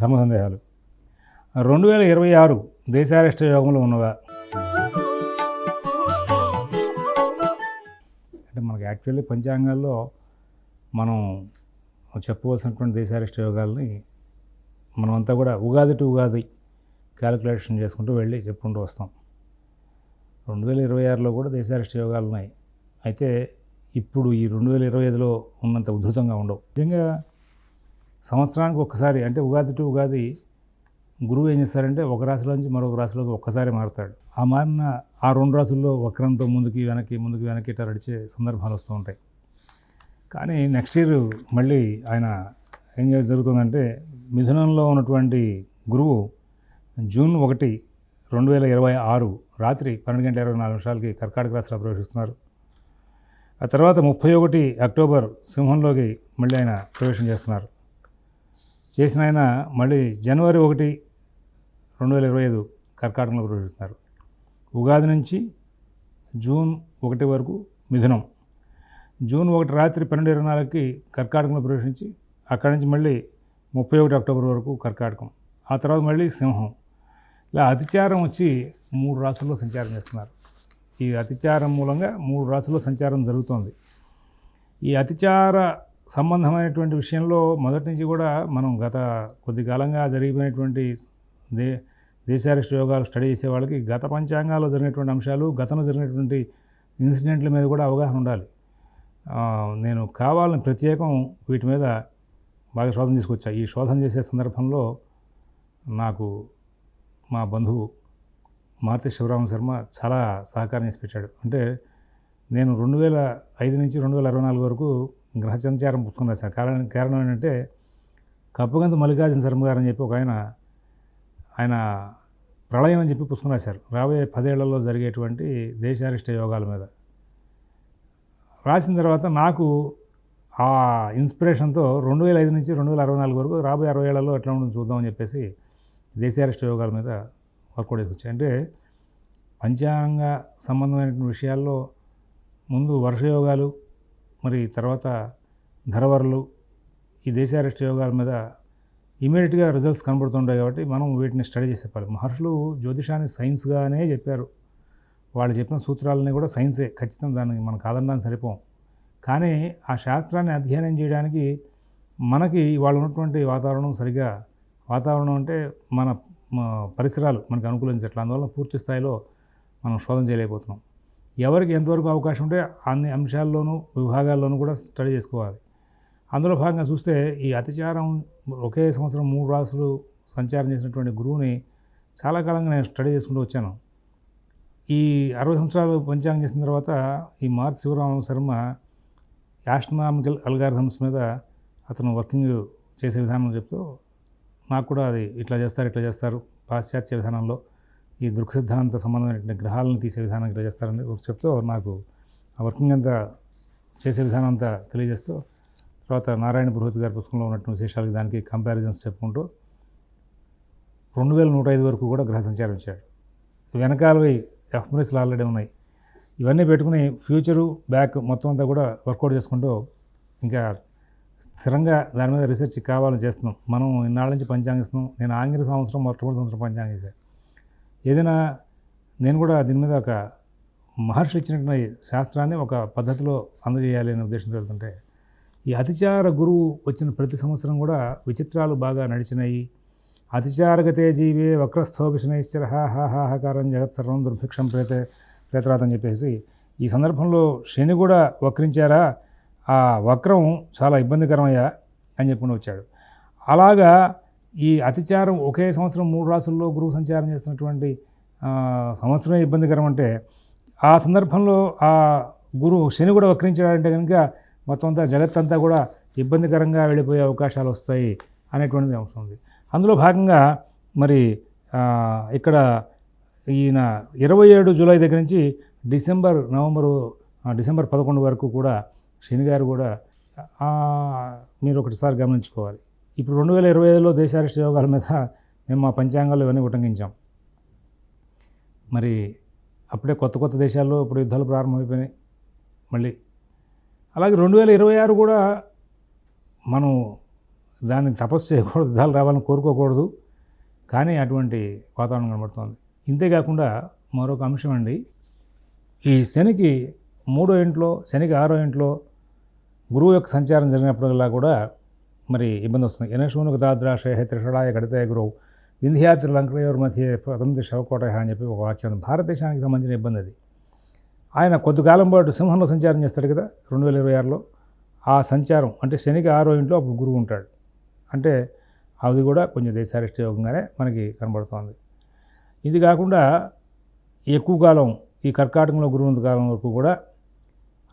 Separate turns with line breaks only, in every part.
ధర్మ సందేహాలు. రెండు వేల ఇరవై ఆరు దేశారిష్ట యోగంలో ఉన్నవా? అంటే మనకి యాక్చువల్లీ పంచాంగాల్లో మనం చెప్పవలసినటువంటి దేశారిష్ట యోగాల్ని మనమంతా కూడా ఉగాది టు ఉగాది క్యాలిక్యులేషన్ చేసుకుంటూ వెళ్ళి చెప్పుకుంటూ వస్తాం. రెండు వేల ఇరవై ఆరులో కూడా దేశారిష్ట యోగాలు ఉన్నాయి అయితే ఇప్పుడు ఈ రెండు వేల ఇరవై ఐదులో ఉన్నంత ఉధృతంగా ఉండవు. నిజంగా సంవత్సరానికి ఒక్కసారి అంటే ఉగాది టు ఉగాది గురువు ఏం చేస్తారంటే ఒక రాశిలో నుంచి మరొక రాశిలోకి ఒక్కసారి మారుతాడు. ఆ మారిన ఆ రెండు రాశుల్లో వక్రంతో ముందుకి వెనక్కి ముందుకి వెనక్కి ఇట్లా నడిచే సందర్భాలు వస్తూ ఉంటాయి. కానీ నెక్స్ట్ ఇయర్ మళ్ళీ ఆయన ఏం జరుగుతుందంటే మిథునంలో ఉన్నటువంటి గురువు జూన్ ఒకటి రెండు వేల ఇరవై ఆరు రాత్రి పన్నెండు గంటల ఇరవై నాలుగు నిమిషాలకి కర్కాటక రాశిలో ప్రవేశిస్తున్నారు. ఆ తర్వాత ముప్పై ఒకటి అక్టోబర్ సింహంలోకి మళ్ళీ ఆయన ప్రవేశం చేస్తున్నారు. చేసిన ఆయన మళ్ళీ జనవరి ఒకటి రెండు వేల ఇరవై ఐదు కర్కాటకంలో ప్రవేశిస్తున్నారు. ఉగాది నుంచి జూన్ ఒకటి వరకు మిథునం. జూన్ ఒకటి రాత్రి పన్నెండు ఇరవై నాలుగుకి కర్కాటకంలో ప్రవేశించి అక్కడి నుంచి మళ్ళీ ముప్పై ఒకటి అక్టోబర్ వరకు కర్కాటకం. ఆ తర్వాత మళ్ళీ సింహం. ఇలా అతిచారం వచ్చి మూడు రాసుల్లో సంచారం చేస్తున్నారు. ఈ అతిచారం మూలంగా మూడు రాసుల్లో సంచారం జరుగుతోంది. ఈ అతిచార సంబంధమైనటువంటి విషయంలో మొదటి నుంచి కూడా మనం గత కొద్ది కాలంగా జరిగిపోయినటువంటి దే దేశారిష్ట యోగాలు స్టడీ చేసే వాళ్ళకి గత పంచాంగాల్లో జరిగినటువంటి అంశాలు గతంలో జరిగినటువంటి ఇన్సిడెంట్ల మీద కూడా అవగాహన ఉండాలి. నేను కావాలని ప్రత్యేకం వీటి మీద బాగా శోధన తీసుకొచ్చా. ఈ శోధన చేసే సందర్భంలో నాకు మా బంధువు మారుతి శివరామ శర్మ చాలా సహకారం చేసి పెట్టాడు. అంటే నేను రెండు వేల ఐదు నుంచి రెండు వేల అరవై నాలుగు వరకు గ్రహ సంచారం పుస్తకం రాశారు. కారణం కారణం ఏంటంటే కప్పగంత మల్లికార్జున శర్మ గారు అని చెప్పి ఒక ఆయన ఆయన ప్రళయం అని చెప్పి పుస్తకం రాశారు. రాబోయే పదేళ్ళలో జరిగేటువంటి దేశారిష్ట యోగాల మీద. రాసిన తర్వాత నాకు ఆ ఇన్స్పిరేషన్తో రెండు వేల ఐదు నుంచి రెండు వేల అరవై నాలుగు వరకు రాబోయే అరవై ఏళ్ళలో ఎట్లా ఉంటుందో చూద్దామని చెప్పేసి దేశారిష్ట యోగాల మీద వర్కౌట్ చేసి వచ్చాయి అంటే పంచాంగ సంబంధమైన విషయాల్లో ముందు వర్షయోగాలు మరి తర్వాత ధరవరలు ఈ దేశారెస్ట్ యోగాల మీద ఇమీడియట్గా రిజల్ట్స్ కనబడుతుంటాయి కాబట్టి మనం వీటిని స్టడీ చేసేపాలి మహర్షులు జ్యోతిషాన్ని సైన్స్గానే చెప్పారు. వాళ్ళు చెప్పిన సూత్రాలని కూడా సైన్సే. ఖచ్చితంగా దానికి మనం కాదనడానికి సరిపోం. కానీ ఆ శాస్త్రాన్ని అధ్యయనం చేయడానికి మనకి వాళ్ళు ఉన్నటువంటి వాతావరణం సరిగా వాతావరణం అంటే మన పరిసరాలు మనకు అనుకూలించట్లేదు అందువల్ల పూర్తి స్థాయిలో మనం శోధన చేయలేకపోతున్నాం. ఎవరికి ఎంతవరకు అవకాశం ఉంటే అన్ని అంశాల్లోనూ విభాగాల్లోనూ కూడా స్టడీ చేసుకోవాలి. అందులో భాగంగా చూస్తే ఈ అతిచారం ఒకే సంవత్సరం మూడు రాసులు సంచారం చేసినటువంటి గురువుని చాలా కాలంగా నేను స్టడీ చేసుకుంటూ వచ్చాను. ఈ అరవై సంవత్సరాలు పంచాంగం చేసిన తర్వాత ఈ మార్త్ శివరామ శర్మ యాస్ట్రనామికల్ అల్గారిథమ్స్ మీద అతను వర్కింగ్ చేసే విధానం చెప్తూ నాకు కూడా అది ఇట్లా చేస్తారు ఇట్లా చేస్తారు పాశ్చాత్య విధానంలో ఈ దృక్ సిద్ధాంత సంబంధమైనటువంటి గ్రహాలను తీసే విధానం ఇట్లా చేస్తారని చెప్తూ నాకు ఆ వర్కింగ్ అంతా చేసే విధానం అంతా తెలియజేస్తూ తర్వాత నారాయణ బృహత్ గారి పుస్తకంలో ఉన్నటువంటి విశేషాలకి దానికి కంపారిజన్స్ చెప్పుకుంటూ రెండు వేల నూట ఐదు వరకు కూడా గ్రహ సంచారం ఇచ్చాడు. వెనకాలవి ఎఫ్ఎంఎస్లు ఆల్రెడీ ఉన్నాయి. ఇవన్నీ పెట్టుకుని ఫ్యూచరు బ్యాక్ మొత్తం అంతా కూడా వర్కౌట్ చేసుకుంటూ ఇంకా స్థిరంగా దాని మీద రీసెర్చ్ కావాలని చేస్తున్నాం. మనం ఇన్నాళ్ళ నుంచి పంచాంగిస్తున్నాం. నేను ఆంగ్ల సంవత్సరం మొట్టమొదటి సంవత్సరం పంచాంగం చేశాను ఏదైనా నేను కూడా దీని మీద ఒక మహర్షి ఇచ్చినటువంటి శాస్త్రాన్ని ఒక పద్ధతిలో అందజేయాలి అనే ఉద్దేశంతో వెళ్తుంటే ఈ అతిచార గురువు వచ్చిన ప్రతి సంవత్సరం కూడా విచిత్రాలు బాగా నడిచినాయి. అతిచారగతే జీవే వక్రస్థోభిషణైశ్చర హాహాహాకారం జగత్ సర్వం దుర్భిక్షం ప్రేతే ప్రేతరాత్ అని చెప్పేసి ఈ సందర్భంలో శని కూడా వక్రించారా? ఆ వక్రం చాలా ఇబ్బందికరమయ్యా అని చెప్పుకుని వచ్చాడు. అలాగా ఈ అతిచారం ఒకే సంవత్సరం మూడు రాసుల్లో గురువు సంచారం చేస్తున్నటువంటి సంవత్సరం ఇబ్బందికరం అంటే ఆ సందర్భంలో ఆ గురువు శని కూడా వక్రించాడంటే కనుక మొత్తం అంతా జగత్తంతా కూడా ఇబ్బందికరంగా వెళ్ళిపోయే అవకాశాలు వస్తాయి అనేటువంటిది అంశం ఉంది. అందులో భాగంగా మరి ఇక్కడ ఈయన ఇరవై ఏడు జూలై దగ్గర నుంచి డిసెంబర్ నవంబరు డిసెంబర్ పదకొండు వరకు కూడా శని గారు కూడా మీరు ఒకటిసారి గమనించుకోవాలి. ఇప్పుడు రెండు వేల ఇరవై ఐదులో దేశారిష్ట యోగాల మీద మేము మా పంచాంగాలు ఇవన్నీ ఉటంకించాం. మరి అప్పుడే కొత్త కొత్త దేశాల్లో ఇప్పుడు యుద్ధాలు ప్రారంభమైపోయినాయి మళ్ళీ. అలాగే రెండు వేల ఇరవై ఆరు కూడా మనం దాన్ని తపస్సు చేయకూడదు యుద్ధాలు రావాలని కోరుకోకూడదు. కానీ అటువంటి వాతావరణం కనబడుతోంది. ఇంతేకాకుండా మరొక అంశం అండి. ఈ శనికి మూడో ఇంట్లో శనికి ఆరో ఇంట్లో గురువు యొక్క సంచారం జరిగినప్పుడల్లా కూడా మరి ఇబ్బంది వస్తుంది. యనశూనుకు దాద్రాశయ త్రిషడాయ గడితే గురువు వింధ్యాత్రి లంకయోర్ మధ్య ప్రతంతి శవకోట అని చెప్పి ఒక వాక్యం ఉంది. భారతదేశానికి సంబంధించిన ఇబ్బంది అది. ఆయన కొద్దికాలం పాటు సింహంలో సంచారం చేస్తాడు కదా రెండు వేల ఇరవై ఆరులో. ఆ సంచారం అంటే శనికి ఆరో ఇంట్లో అప్పుడు గురువు ఉంటాడు. అంటే అది కూడా కొంచెం దేశారిష్ట యోగంగానే మనకి కనబడుతోంది. ఇది కాకుండా ఎక్కువ కాలం ఈ కర్కాటకంలో గురువంత కాలం వరకు కూడా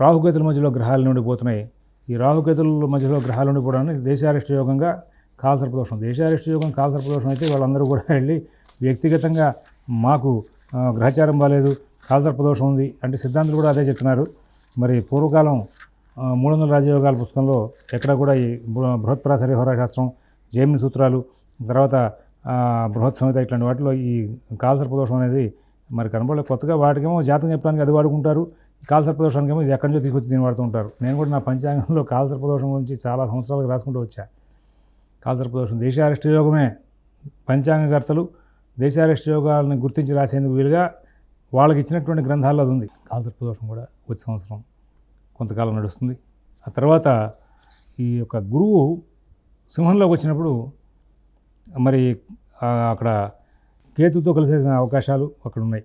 రాహుగతుల మధ్యలో గ్రహాలు ఉండిపోతున్నాయి ఈ రాహుకేతుల మధ్యలో గ్రహాలు ఉండిపోవడానికి దేశారిష్ట యోగంగా కాలసర్పదోషం. దేశారిష్ట యోగం కాలసర్పదోషం అయితే వాళ్ళందరూ కూడా వెళ్ళి వ్యక్తిగతంగా మాకు గ్రహచారం బాగాలేదు కాలసర్పదోషం ఉంది అంటే సిద్ధాంతులు కూడా అదే చెప్తున్నారు. మరి పూర్వకాలం మూడు వందల రాజయోగాల పుస్తకంలో ఎక్కడ కూడా ఈ బృ- బృహత్పరాశరి హోరాశాస్త్రం జైమిని సూత్రాలు తర్వాత బృహత్ సంహిత ఇట్లాంటి వాటిలో ఈ కాలసర్పదోషం అనేది మరి కనబడలేదు. కొత్తగా వాటికేమో జాతకం చెప్పడానికి అది వాడుకుంటారు. ఈ ఏమో ఇది ఎక్కడి నుంచో తీసుకొచ్చి దీన్ని వాడుతూ ఉంటారు. నేను కూడా నా పంచాంగంలో కాలసర్పదోషం గురించి చాలా సంవత్సరాలుగా రాసుకుంటూ వచ్చా. దేశ అరషి యోగమే. పంచాంగకర్తలు దేశ అరెస్ట్ యోగాలను గుర్తించి రాసేందుకు వీలుగా వాళ్ళకి ఇచ్చినటువంటి గ్రంథాల్లో అది ఉంది. కాలసర్పదోషం కూడా వచ్చే సంవత్సరం కొంతకాలం నడుస్తుంది. ఆ తర్వాత ఈ యొక్క గురువు సింహంలోకి వచ్చినప్పుడు మరి అక్కడ కేతుతో కలిసే అవకాశాలు అక్కడ ఉన్నాయి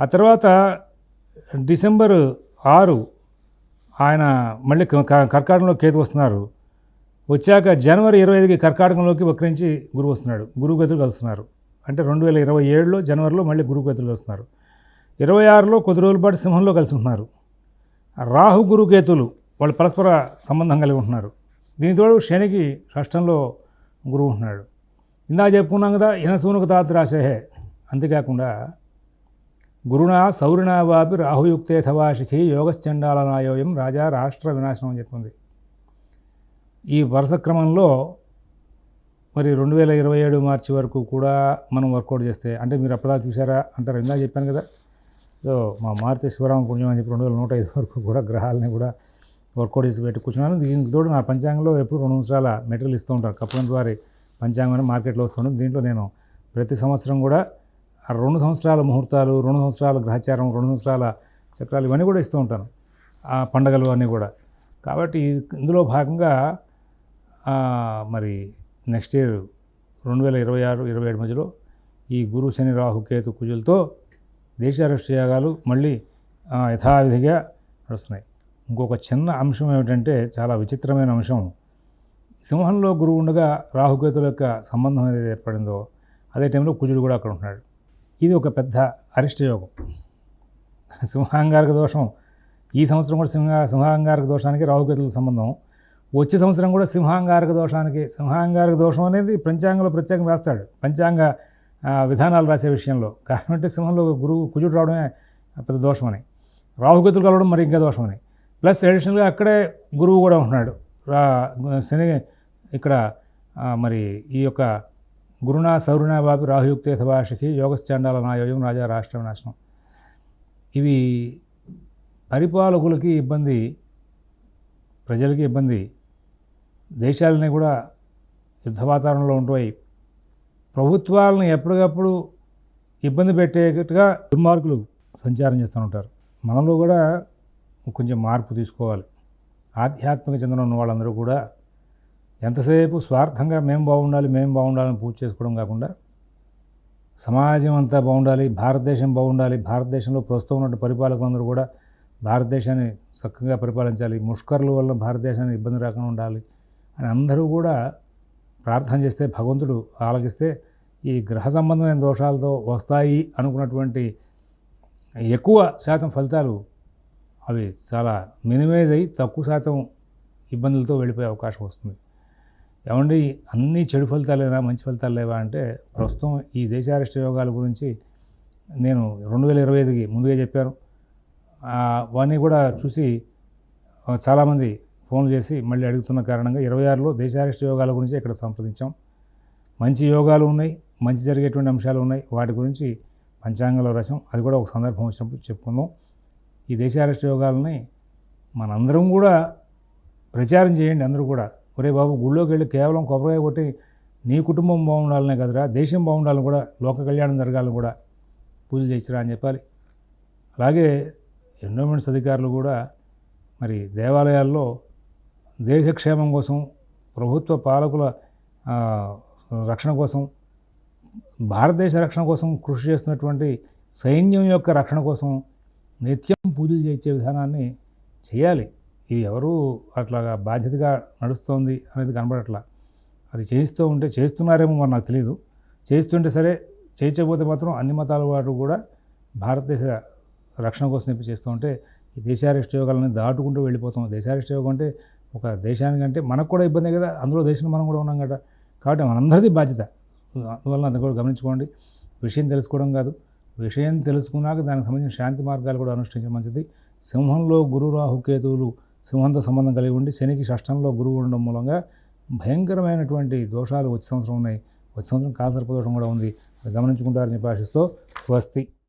ఆ తర్వాత డిసెంబర్ ఆరు ఆయన మళ్ళీ క- కర్కాటకంలో కేతు వస్తున్నారు. వచ్చాక జనవరి ఇరవై ఐదుకి కర్కాటకంలోకి వక్రించి గురువు వస్తున్నాడు. గురువు గతులు కలుస్తున్నారు. అంటే రెండు వేల ఇరవై ఏడులో జనవరిలో మళ్ళీ గురువు గతులు కలుస్తున్నారు. ఇరవై ఆరులో కొద్ది రోజుల పాటు సింహంలో కలిసి ఉంటున్నారు. రాహు గురు కేతులు వాళ్ళు పరస్పర సంబంధం కలిగి ఉంటున్నారు. దీనితో శనికి షష్టంలో గురువు ఉంటున్నాడు. ఇందాక చెప్పుకున్నాం కదా ఇనసూనుకు తాత్రాశే అంతేకాకుండా గురునా సౌరిణ వాపి రాహుయుక్తే థవాశిఖి యోగశ్చండాలనాయోయం రాజా రాష్ట్ర వినాశనం అని చెప్పింది. ఈ వరుస క్రమంలో మరి రెండు వేల ఇరవై ఏడు మార్చి వరకు కూడా మనం వర్కౌట్ చేస్తే అంటే మీరు అప్పటిదా చూసారా అంటారు ఇందాక చెప్పాను కదా. సో మా మారుతి శివరామ పుణ్యం అని చెప్పి రెండు వేల నూట ఐదు వరకు కూడా గ్రహాలని కూడా వర్కౌట్ చేసి పెట్టి కూర్చున్నాను. దీనికి తోడు నా పంచాంగంలో ఎప్పుడు రెండు సంవత్సరాల మెటీరియల్ ఇస్తూ ఉంటారు. కప్పలం ద్వారా పంచాంగం మార్కెట్లో వస్తుంది దీంట్లో నేను ప్రతి సంవత్సరం కూడా రెండు సంవత్సరాల ముహూర్తాలు రెండు సంవత్సరాల గ్రహచారం రెండు సంవత్సరాల చక్రాలు ఇవన్నీ కూడా ఇస్తూ ఉంటాను. ఆ పండగలు అన్నీ కూడా. కాబట్టి ఇందులో భాగంగా మరి నెక్స్ట్ ఇయర్ రెండు వేల ఇరవై ఆరు ఇరవై ఏడు మధ్యలో ఈ గురు శని రాహు కేతు కుజులతో దేశారాష్ట్రయాగాలు మళ్ళీ యథావిధిగా నడుస్తున్నాయి. ఇంకొక చిన్న అంశం ఏమిటంటే చాలా విచిత్రమైన అంశం. సింహంలో గురువు ఉండగా రాహుకేతుల యొక్క సంబంధం ఏదైతే ఏర్పడిందో అదే టైంలో కుజుడు కూడా అక్కడ ఉంటున్నాడు. ఇది ఒక పెద్ద అరిష్ట యోగం. సింహాంగారక దోషం ఈ సంవత్సరం కూడా సింహ సింహాంగారక దోషానికి రాహుకేతుల సంబంధం. వచ్చే సంవత్సరం కూడా సింహాంగారక దోషానికి సింహాంగారక దోషం అనేది పంచాంగంలో ప్రత్యేకంగా రాస్తాడు. పంచాంగ విధానాలు రాసే విషయంలో. కారణం అంటే సింహంలో గురువు కుజుడు రావడమే పెద్ద దోషమని. రాహుకేతులు కలవడం మరి ఇంకా దోషమని. ప్లస్ అడిషనల్గా అక్కడే గురువు కూడా ఉంటున్నాడు. రా శని ఇక్కడ మరి ఈ యొక్క గురునా సౌరునా బాపి రాహుయుక్తే భాషకి యోగశ్చాండాల నాయోయం రాజా రాష్ట్ర నాశనం. ఇవి పరిపాలకులకి ఇబ్బంది ప్రజలకి ఇబ్బంది. దేశాలని కూడా యుద్ధ వాతావరణంలో ఉంటాయి ప్రభుత్వాలను ఎప్పటికప్పుడు ఇబ్బంది పెట్టేట్టుగా దుర్మార్గులు సంచారం చేస్తూ ఉంటారు. మనలో కూడా కొంచెం మార్పు తీసుకోవాలి. ఆధ్యాత్మిక చెందిన ఉన్న వాళ్ళందరూ కూడా ఎంతసేపు స్వార్థంగా మేము బాగుండాలి మేము బాగుండాలని పూజ చేసుకోవడం కాకుండా సమాజం అంతా బాగుండాలి భారతదేశం బాగుండాలి భారతదేశంలో ప్రస్తుతం ఉన్న పరిపాలకులందరూ కూడా భారతదేశాన్ని చక్కగా పరిపాలించాలి ముష్కర్ల వల్ల భారతదేశానికి ఇబ్బంది రాకుండా ఉండాలి అని అందరూ కూడా ప్రార్థన చేస్తే భగవంతుడు ఆలకిస్తే ఈ గ్రహ సంబంధమైన దోషాలతో వస్తాయి అనుకున్నటువంటి ఎక్కువ శాతం ఫలితాలు అవి చాలా మినిమైజ్ అయ్యి తక్కువ శాతం ఇబ్బందులతో వెళ్ళిపోయే అవకాశం వస్తుంది. ఏమండి అన్ని చెడు ఫలితాలేనా మంచి ఫలితాలు లేవా అంటే ప్రస్తుతం ఈ దేశారిష్ట యోగాల గురించి నేను రెండు వేల ఇరవై ఐదుకి ముందుగా చెప్పాను. ఆ, అవన్నీ కూడా చూసి చాలామంది ఫోన్లు చేసి మళ్ళీ అడుగుతున్న కారణంగా ఇరవై ఆరులో దేశారిష్ట యోగాల గురించి ఇక్కడ సంప్రదించాం. మంచి యోగాలు ఉన్నాయి మంచి జరిగేటువంటి అంశాలు ఉన్నాయి వాటి గురించి పంచాంగంలో రసం అది కూడా ఒక సందర్భం వచ్చినప్పుడు చెప్పుకుందాం. ఈ దేశారిష్ట యోగాలని మనందరం కూడా ప్రచారం చేయండి అందరూ కూడా. ఒరే బాబు గుళ్ళోకి వెళ్ళి కేవలం కొబ్బరికాయ కొట్టి నీ కుటుంబం బాగుండాలనే కదరా దేశం బాగుండాలని కూడా లోక కళ్యాణం జరగాలని కూడా పూజలు చేసిరా అని చెప్పాలి. అలాగే ఎండోమెంట్స్ అధికారులు కూడా మరి దేవాలయాల్లో దేశక్షేమం కోసం ప్రభుత్వ పాలకుల రక్షణ కోసం భారతదేశ రక్షణ కోసం కృషి చేస్తున్నటువంటి సైన్యం యొక్క రక్షణ కోసం నిత్యం పూజలు చేసే విధానాన్ని చేయాలి. ఇవి ఎవరు అట్లాగా బాధ్యతగా నడుస్తోంది అనేది కనబడట్లా. అది చేయిస్తూ ఉంటే చేస్తున్నారేమో మరి నాకు తెలియదు చేస్తుంటే సరే చేయించకపోతే మాత్రం అన్ని మతాల వారు కూడా భారతదేశ రక్షణ కోసం చెప్పి చేస్తూ ఉంటే ఈ దేశారిష్ట యోగాలని దాటుకుంటూ వెళ్ళిపోతాం. దేశారిష్ట యోగం అంటే ఒక దేశానికంటే మనకు కూడా ఇబ్బంది కదా అందులో దేశంలో మనం కూడా ఉన్నాం కదా. కాబట్టి మనందరిది బాధ్యత. అందువల్ల అది కూడా గమనించుకోండి. విషయం తెలుసుకోవడం కాదు. విషయం తెలుసుకున్నాక దానికి సంబంధించిన శాంతి మార్గాలు కూడా అనుష్ఠించడం మంచిది. సింహంలో గురు రాహు కేతువులు సింహంతో సంబంధం కలిగి ఉండి శనికి షష్టంలో గురువు ఉండడం మూలంగా భయంకరమైనటువంటి దోషాలు వచ్చే సంవత్సరం ఉన్నాయి. వచ్చే సంవత్సరం కాలసర్ప దోషం కూడా ఉంది. అది గమనించుకుంటారని చెప్పి ఆశిస్తూ స్వస్తి.